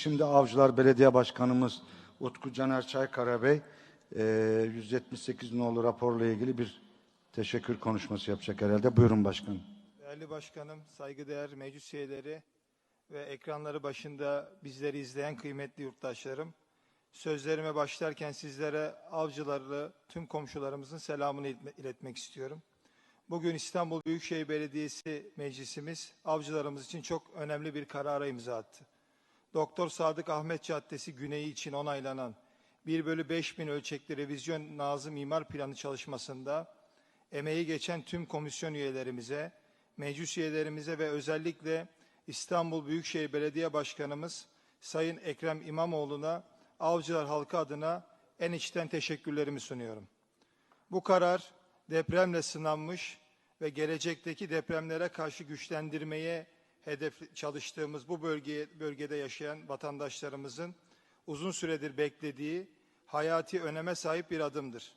Şimdi Avcılar Belediye Başkanımız Utku Caner Çaykara Bey e, 178 nolu raporla ilgili bir teşekkür konuşması yapacak herhalde. Buyurun başkanım. Değerli başkanım, saygıdeğer meclis üyeleri ve ekranları başında bizleri izleyen kıymetli yurttaşlarım. Sözlerime başlarken sizlere avcılarlı tüm komşularımızın selamını iletme- iletmek istiyorum. Bugün İstanbul Büyükşehir Belediyesi Meclisimiz avcılarımız için çok önemli bir karara imza attı. Doktor Sadık Ahmet Caddesi güneyi için onaylanan 1 bölü 5 bin ölçekli revizyon Nazım İmar Planı çalışmasında emeği geçen tüm komisyon üyelerimize, meclis üyelerimize ve özellikle İstanbul Büyükşehir Belediye Başkanımız Sayın Ekrem İmamoğlu'na Avcılar halkı adına en içten teşekkürlerimi sunuyorum. Bu karar depremle sınanmış ve gelecekteki depremlere karşı güçlendirmeye hedef çalıştığımız bu bölgeye, bölgede yaşayan vatandaşlarımızın uzun süredir beklediği hayati öneme sahip bir adımdır.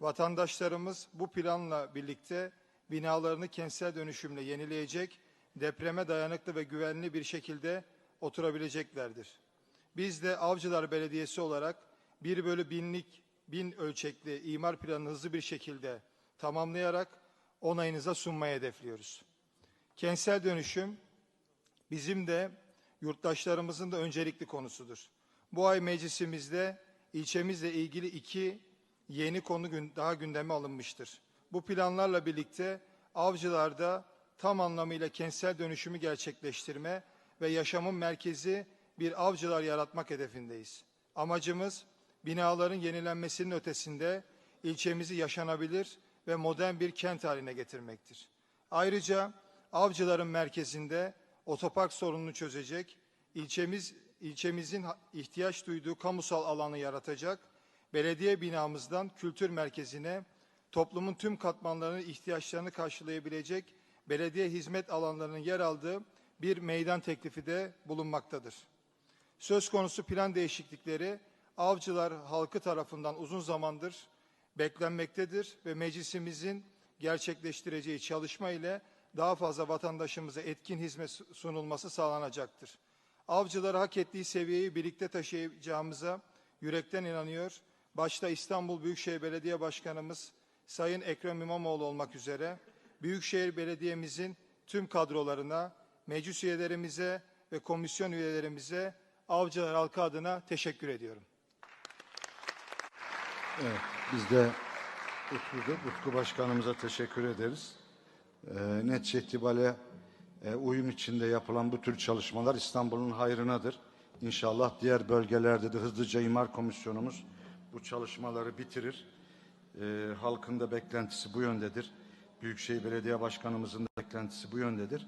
Vatandaşlarımız bu planla birlikte binalarını kentsel dönüşümle yenileyecek, depreme dayanıklı ve güvenli bir şekilde oturabileceklerdir. Biz de Avcılar Belediyesi olarak 1 bölü binlik bin ölçekli imar planını hızlı bir şekilde tamamlayarak onayınıza sunmayı hedefliyoruz. Kentsel dönüşüm bizim de yurttaşlarımızın da öncelikli konusudur. Bu ay meclisimizde ilçemizle ilgili iki yeni konu daha gündeme alınmıştır. Bu planlarla birlikte avcılarda tam anlamıyla kentsel dönüşümü gerçekleştirme ve yaşamın merkezi bir avcılar yaratmak hedefindeyiz. Amacımız binaların yenilenmesinin ötesinde ilçemizi yaşanabilir ve modern bir kent haline getirmektir. Ayrıca avcıların merkezinde otopark sorununu çözecek, ilçemiz ilçemizin ihtiyaç duyduğu kamusal alanı yaratacak, belediye binamızdan kültür merkezine toplumun tüm katmanlarının ihtiyaçlarını karşılayabilecek belediye hizmet alanlarının yer aldığı bir meydan teklifi de bulunmaktadır. Söz konusu plan değişiklikleri avcılar halkı tarafından uzun zamandır beklenmektedir ve meclisimizin gerçekleştireceği çalışma ile daha fazla vatandaşımıza etkin hizmet sunulması sağlanacaktır. Avcıları hak ettiği seviyeyi birlikte taşıyacağımıza yürekten inanıyor. Başta İstanbul Büyükşehir Belediye Başkanımız Sayın Ekrem İmamoğlu olmak üzere Büyükşehir Belediye'mizin tüm kadrolarına, meclis üyelerimize ve komisyon üyelerimize Avcılar halkı adına teşekkür ediyorum. Evet, biz de Utku, Utku Başkanımıza teşekkür ederiz. Ee, netice itibariyle e, uyum içinde yapılan bu tür çalışmalar İstanbul'un hayrınadır. İnşallah diğer bölgelerde de hızlıca imar komisyonumuz bu çalışmaları bitirir. Ee, halkın da beklentisi bu yöndedir. Büyükşehir Belediye Başkanımızın da beklentisi bu yöndedir.